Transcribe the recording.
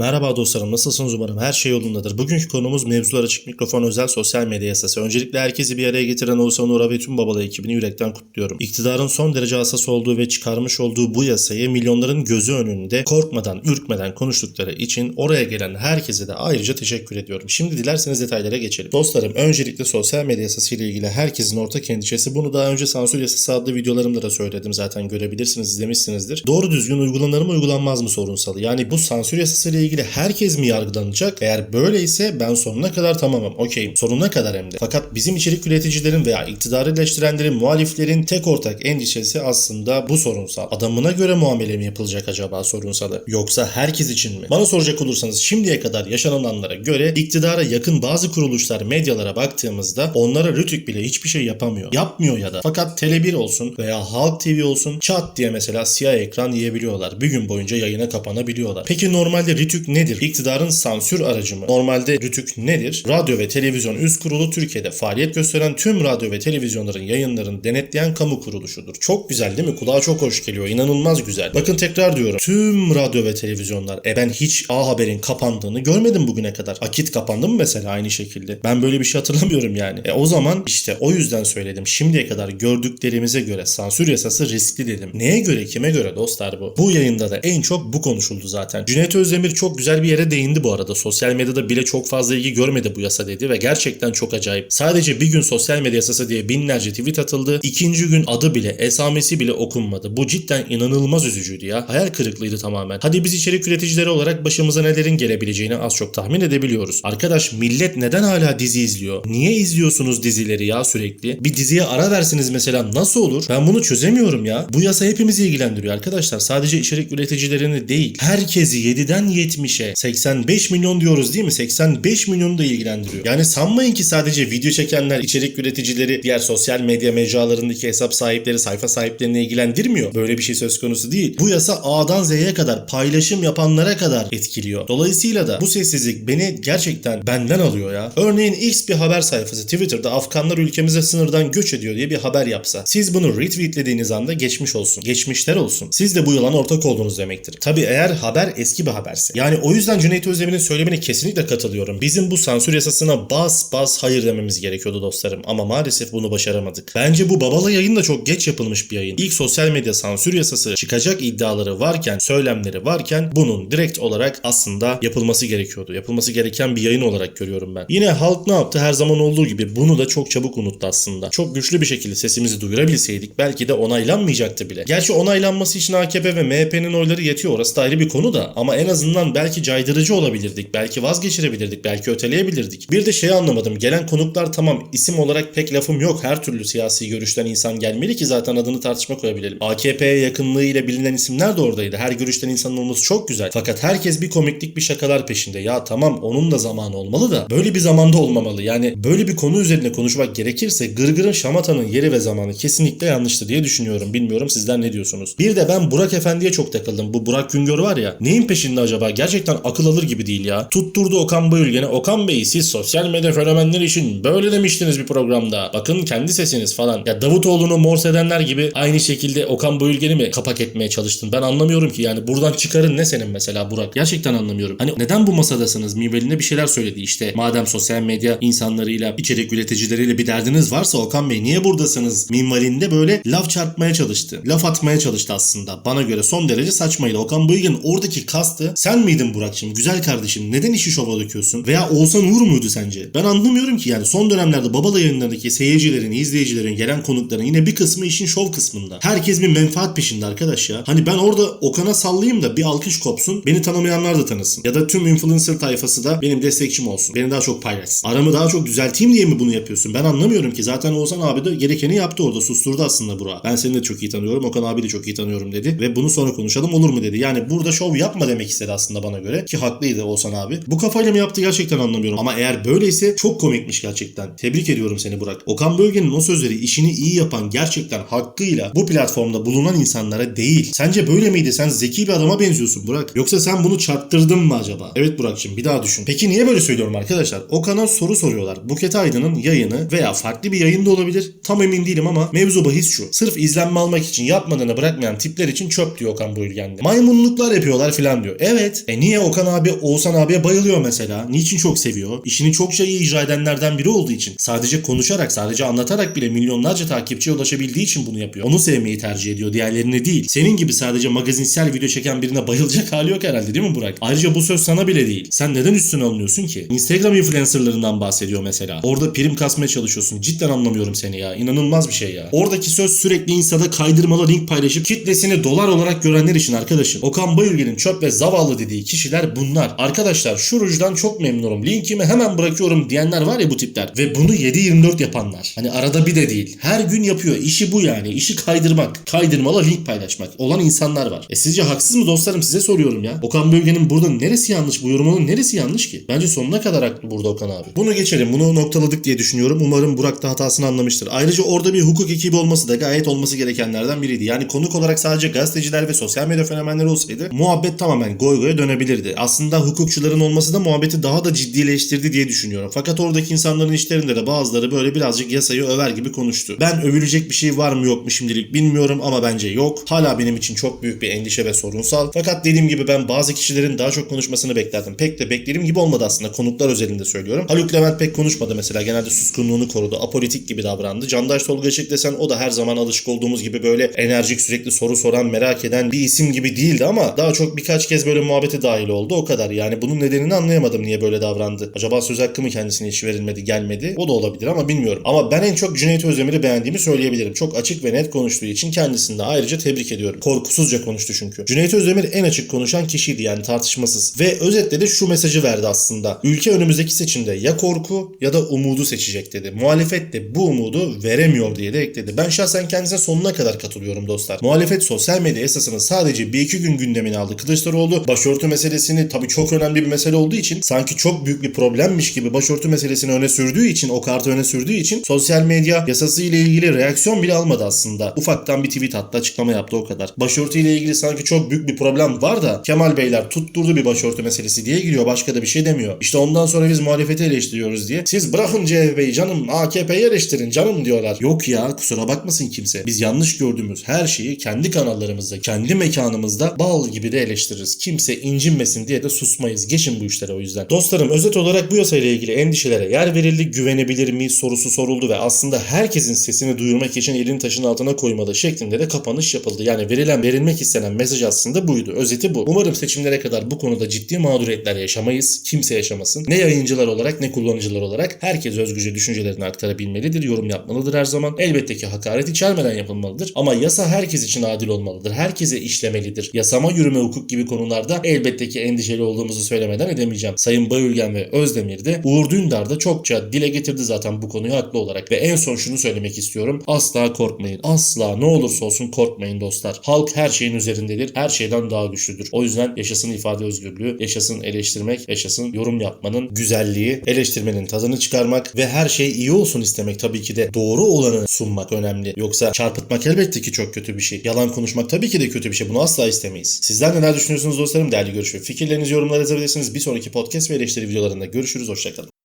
Merhaba dostlarım nasılsınız umarım her şey yolundadır. Bugünkü konumuz mevzular açık mikrofon özel sosyal medya yasası. Öncelikle herkesi bir araya getiren Oğuzhan Uğur'a ve tüm babalı ekibini yürekten kutluyorum. İktidarın son derece hassas olduğu ve çıkarmış olduğu bu yasayı milyonların gözü önünde korkmadan, ürkmeden konuştukları için oraya gelen herkese de ayrıca teşekkür ediyorum. Şimdi dilerseniz detaylara geçelim. Dostlarım öncelikle sosyal medya yasası ile ilgili herkesin ortak endişesi bunu daha önce sansür yasası adlı videolarımda da söyledim zaten görebilirsiniz izlemişsinizdir. Doğru düzgün uygulanır mı uygulanmaz mı sorunsalı. Yani bu sansür yasası ile ilgili herkes mi yargılanacak? Eğer böyleyse ben sonuna kadar tamamım. Okeyim. Sonuna kadar hem de. Fakat bizim içerik üreticilerin veya iktidarı eleştirenlerin, muhaliflerin tek ortak endişesi aslında bu sorunsal. Adamına göre muamele mi yapılacak acaba sorunsalı? Yoksa herkes için mi? Bana soracak olursanız şimdiye kadar yaşananlara göre iktidara yakın bazı kuruluşlar medyalara baktığımızda onlara Rütük bile hiçbir şey yapamıyor. Yapmıyor ya da. Fakat Tele1 olsun veya Halk TV olsun çat diye mesela siyah ekran yiyebiliyorlar. Bir gün boyunca yayına kapanabiliyorlar. Peki normalde Rütük nedir? İktidarın sansür aracı mı? Normalde Rütük nedir? Radyo ve Televizyon Üst Kurulu Türkiye'de faaliyet gösteren tüm radyo ve televizyonların yayınlarını denetleyen kamu kuruluşudur. Çok güzel değil mi? Kulağa çok hoş geliyor. İnanılmaz güzel. Bakın tekrar diyorum. Tüm radyo ve televizyonlar. E ben hiç A Haber'in kapandığını görmedim bugüne kadar. Akit kapandı mı mesela aynı şekilde? Ben böyle bir şey hatırlamıyorum yani. E o zaman işte o yüzden söyledim. Şimdiye kadar gördüklerimize göre sansür yasası riskli dedim. Neye göre kime göre dostlar bu? Bu yayında da en çok bu konuşuldu zaten. Cüneyt Özdemir çok güzel bir yere değindi bu arada. Sosyal medyada bile çok fazla ilgi görmedi bu yasa dedi ve gerçekten çok acayip. Sadece bir gün sosyal medya yasası diye binlerce tweet atıldı. İkinci gün adı bile, esamesi bile okunmadı. Bu cidden inanılmaz üzücüydü ya. Hayal kırıklığıydı tamamen. Hadi biz içerik üreticileri olarak başımıza nelerin gelebileceğini az çok tahmin edebiliyoruz. Arkadaş millet neden hala dizi izliyor? Niye izliyorsunuz dizileri ya sürekli? Bir diziye ara versiniz mesela nasıl olur? Ben bunu çözemiyorum ya. Bu yasa hepimizi ilgilendiriyor arkadaşlar. Sadece içerik üreticilerini değil. Herkesi 7'den 70'e 85 milyon diyoruz değil mi? 85 milyonu da ilgilendiriyor. Yani sanmayın ki sadece video çekenler, içerik üreticileri, diğer sosyal medya mecralarındaki hesap sahipleri, sayfa sahiplerini ilgilendirmiyor. Böyle bir şey söz konusu değil. Bu yasa A'dan Z'ye kadar paylaşım yapanlara kadar etkiliyor. Dolayısıyla da bu sessizlik beni gerçekten benden alıyor ya. Örneğin X bir haber sayfası Twitter'da Afganlar ülkemize sınırdan göç ediyor diye bir haber yapsa. Siz bunu retweetlediğiniz anda geçmiş olsun. Geçmişler olsun. Siz de bu yılana ortak oldunuz demektir. Tabi eğer haber eski bir haberse. Yani o yüzden Cüneyt Özdemir'in söylemine kesinlikle katılıyorum. Bizim bu sansür yasasına bas bas hayır dememiz gerekiyordu dostlarım. Ama maalesef bunu başaramadık. Bence bu Babala yayın da çok geç yapılmış bir yayın. İlk sosyal medya sansür yasası çıkacak iddiaları varken, söylemleri varken bunun direkt olarak aslında yapılması gerekiyordu. Yapılması gereken bir yayın olarak görüyorum ben. Yine halk ne yaptı? Her zaman olduğu gibi bunu da çok çabuk unuttu aslında. Çok güçlü bir şekilde sesimizi duyurabilseydik belki de onaylanmayacaktı bile. Gerçi onaylanması için AKP ve MHP'nin oyları yetiyor. Orası da ayrı bir konu da. Ama en azından belki caydırıcı olabilirdik. Belki vazgeçirebilirdik. Belki öteleyebilirdik. Bir de şey anlamadım. Gelen konuklar tamam isim olarak pek lafım yok. Her türlü siyasi görüşten insan gelmeli ki zaten adını tartışma koyabilelim. AKP'ye yakınlığıyla bilinen isimler de oradaydı. Her görüşten insanın olması çok güzel. Fakat herkes bir komiklik bir şakalar peşinde. Ya tamam onun da zamanı olmalı da böyle bir zamanda olmamalı. Yani böyle bir konu üzerine konuşmak gerekirse Gırgır'ın şamatanın yeri ve zamanı kesinlikle yanlıştı diye düşünüyorum. Bilmiyorum sizler ne diyorsunuz? Bir de ben Burak Efendi'ye çok takıldım. Bu Burak Güngör var ya. Neyin peşinde acaba? Gerçekten akıl alır gibi değil ya. Tutturdu Okan Bayülgen'e. Okan Bey siz sosyal medya fenomenleri için böyle demiştiniz bir programda. Bakın kendi sesiniz falan. Ya Davutoğlu'nu morse edenler gibi aynı şekilde Okan Bayülgen'i mi kapak etmeye çalıştın? Ben anlamıyorum ki yani buradan çıkarın ne senin mesela Burak? Gerçekten anlamıyorum. Hani neden bu masadasınız? Mibelinde bir şeyler söyledi işte. Madem sosyal medya insanlarıyla, içerik üreticileriyle bir derdiniz varsa Okan Bey niye buradasınız? Minvalinde böyle laf çarpmaya çalıştı. Laf atmaya çalıştı aslında. Bana göre son derece saçmaydı. Okan Bayülgen oradaki kastı sen miydin Burak'cığım? Güzel kardeşim neden işi şova döküyorsun? Veya Oğuzhan Uğur muydu sence? Ben anlamıyorum ki yani son dönemlerde Babala yayınlarındaki seyircilerin, izleyicilerin, gelen konukların yine bir kısmı işin şov kısmında. Herkes bir menfaat peşinde arkadaş ya. Hani ben orada Okan'a sallayayım da bir alkış kopsun. Beni tanımayanlar da tanısın. Ya da tüm influencer tayfası da benim destekçim olsun. Beni daha çok paylaşsın. Aramı daha çok düzelteyim diye mi bunu yapıyorsun? Ben anlamıyorum ki. Zaten Oğuzhan abi de gerekeni yaptı orada. Susturdu aslında Burak'ı. Ben seni de çok iyi tanıyorum. Okan abi de çok iyi tanıyorum dedi. Ve bunu sonra konuşalım olur mu dedi. Yani burada şov yapma demek istedi aslında bana göre. Ki haklıydı Oğuzhan abi. Bu kafayla mı yaptı gerçekten anlamıyorum. Ama eğer böyleyse çok komikmiş gerçekten. Tebrik ediyorum seni Burak. Okan Bölge'nin o sözleri işini iyi yapan gerçekten hakkıyla bu platformda bulunan insanlara değil. Sence böyle miydi? Sen zeki bir adama benziyorsun Burak. Yoksa sen bunu çarptırdın mı acaba? Evet Burak'cığım bir daha düşün. Peki niye böyle söylüyorum arkadaşlar? Okan'a soru soruyorlar. Buket Aydın'ın yayını veya farklı bir yayında olabilir. Tam emin değilim ama mevzu bahis şu. Sırf izlenme almak için yapmadığını bırakmayan tipler için çöp diyor Okan Bayülgen'de. Maymunluklar yapıyorlar filan diyor. Evet E niye Okan abi Oğuzhan abiye bayılıyor mesela? Niçin çok seviyor? İşini çokça iyi icra edenlerden biri olduğu için. Sadece konuşarak, sadece anlatarak bile milyonlarca takipçiye ulaşabildiği için bunu yapıyor. Onu sevmeyi tercih ediyor, diğerlerini değil. Senin gibi sadece magazinsel video çeken birine bayılacak hali yok herhalde değil mi Burak? Ayrıca bu söz sana bile değil. Sen neden üstüne alınıyorsun ki? Instagram influencerlarından bahsediyor mesela. Orada prim kasmaya çalışıyorsun. Cidden anlamıyorum seni ya. İnanılmaz bir şey ya. Oradaki söz sürekli insada kaydırmalı link paylaşıp kitlesini dolar olarak görenler için arkadaşım. Okan Bayülgen'in çöp ve zavallı dediği kişiler bunlar. Arkadaşlar şu rujdan çok memnunum. Linkimi hemen bırakıyorum diyenler var ya bu tipler. Ve bunu 7-24 yapanlar. Hani arada bir de değil. Her gün yapıyor. İşi bu yani. İşi kaydırmak. Kaydırmalı link paylaşmak. Olan insanlar var. E sizce haksız mı dostlarım size soruyorum ya. Okan Bölge'nin burada neresi yanlış? Bu yorumunun neresi yanlış ki? Bence sonuna kadar haklı burada Okan abi. Bunu geçelim. Bunu noktaladık diye düşünüyorum. Umarım Burak da hatasını anlamıştır. Ayrıca orada bir hukuk ekibi olması da gayet olması gerekenlerden biriydi. Yani konuk olarak sadece gazeteciler ve sosyal medya fenomenleri olsaydı muhabbet tamamen goy goya dönebilirdi. Aslında hukukçuların olması da muhabbeti daha da ciddileştirdi diye düşünüyorum. Fakat oradaki insanların işlerinde de bazıları böyle birazcık yasayı över gibi konuştu. Ben övülecek bir şey var mı yok mu şimdilik bilmiyorum ama bence yok. Hala benim için çok büyük bir endişe ve sorunsal. Fakat dediğim gibi ben bazı kişilerin daha çok konuşmasını beklerdim. Pek de beklediğim gibi olmadı aslında. Konuklar özelinde söylüyorum. Haluk Levent pek konuşmadı mesela. Genelde suskunluğunu korudu. Apolitik gibi davrandı. Candaş Tolga Işık desen o da her zaman alışık olduğumuz gibi böyle enerjik sürekli soru soran merak eden bir isim gibi değildi ama daha çok birkaç kez böyle muhabbete dahil oldu. O kadar. Yani bunun nedenini anlayamadım niye böyle davrandı. Acaba söz hakkı mı kendisine hiç verilmedi gelmedi? O da olabilir ama bilmiyorum. Ama ben en çok Cüneyt Özdemir'i beğendiğimi söyleyebilirim. Çok açık ve net konuştuğu için kendisini de ayrıca tebrik ediyorum. Korkusuzca konuştu çünkü. Cüneyt Özdemir en açık konuşan kişiydi yani tartışmasız. Ve özetle de şu mesajı verdi aslında. Ülke önümüzdeki seçimde ya korku ya da umudu seçecek dedi. Muhalefet de bu umudu veremiyor diye de ekledi. Ben şahsen kendisine sonuna kadar katılıyorum dostlar. Muhalefet sosyal medya esasını sadece bir iki gün gündemine aldı. Kılıçdaroğlu başörtü meselesini tabii çok önemli bir mesele olduğu için sanki çok büyük bir problemmiş gibi başörtü meselesini öne sürdüğü için o kartı öne sürdüğü için sosyal medya yasası ile ilgili reaksiyon bile almadı aslında. Ufaktan bir tweet attı açıklama yaptı o kadar. Başörtü ile ilgili sanki çok büyük bir problem var da Kemal Beyler tutturdu bir başörtü meselesi diye giriyor. Başka da bir şey demiyor. İşte ondan sonra biz muhalefeti eleştiriyoruz diye. Siz bırakın CHP'yi canım AKP'yi eleştirin canım diyorlar. Yok ya kusura bakmasın kimse. Biz yanlış gördüğümüz her şeyi kendi kanallarımızda, kendi mekanımızda bal gibi de eleştiririz. Kimse incinmesin diye de susmayız. Geçin bu işlere o yüzden. Dostlarım özet olarak bu yasayla ilgili endişelere yer verildi. Güvenebilir mi sorusu soruldu ve aslında herkesin sesini duyurmak için elini taşın altına koymalı şeklinde de kapanış yapıldı. Yani verilen verilmek istenen mesaj aslında buydu. Özeti bu. Umarım seçimlere kadar bu konuda ciddi mağduriyetler yaşamayız. Kimse yaşamasın. Ne yayıncılar olarak ne kullanıcılar olarak herkes özgürce düşüncelerini aktarabilmelidir. Yorum yapmalıdır her zaman. Elbette ki hakaret içermeden yapılmalıdır. Ama yasa herkes için adil olmalıdır. Herkese işlemelidir. Yasama, yürüme, hukuk gibi konularda elbette ki endişeli olduğumuzu söylemeden edemeyeceğim. Sayın Bayülgen ve Özdemir de Uğur Dündar da çokça dile getirdi zaten bu konuyu haklı olarak. Ve en son şunu söylemek istiyorum. Asla korkmayın. Asla ne olursa olsun korkmayın dostlar. Halk her şeyin üzerindedir. Her şeyden daha güçlüdür. O yüzden yaşasın ifade özgürlüğü, yaşasın eleştirmek, yaşasın yorum yapmanın güzelliği, eleştirmenin tadını çıkarmak ve her şey iyi olsun istemek tabii ki de doğru olanı sunmak önemli. Yoksa çarpıtmak elbette ki çok kötü bir şey. Yalan konuşmak tabii ki de kötü bir şey. Bunu asla istemeyiz. Sizler neler düşünüyorsunuz dostlarım? Değerli görüş ve fikirlerinizi yorumlara yazabilirsiniz. Bir sonraki podcast ve eleştiri videolarında görüşürüz. Hoşçakalın.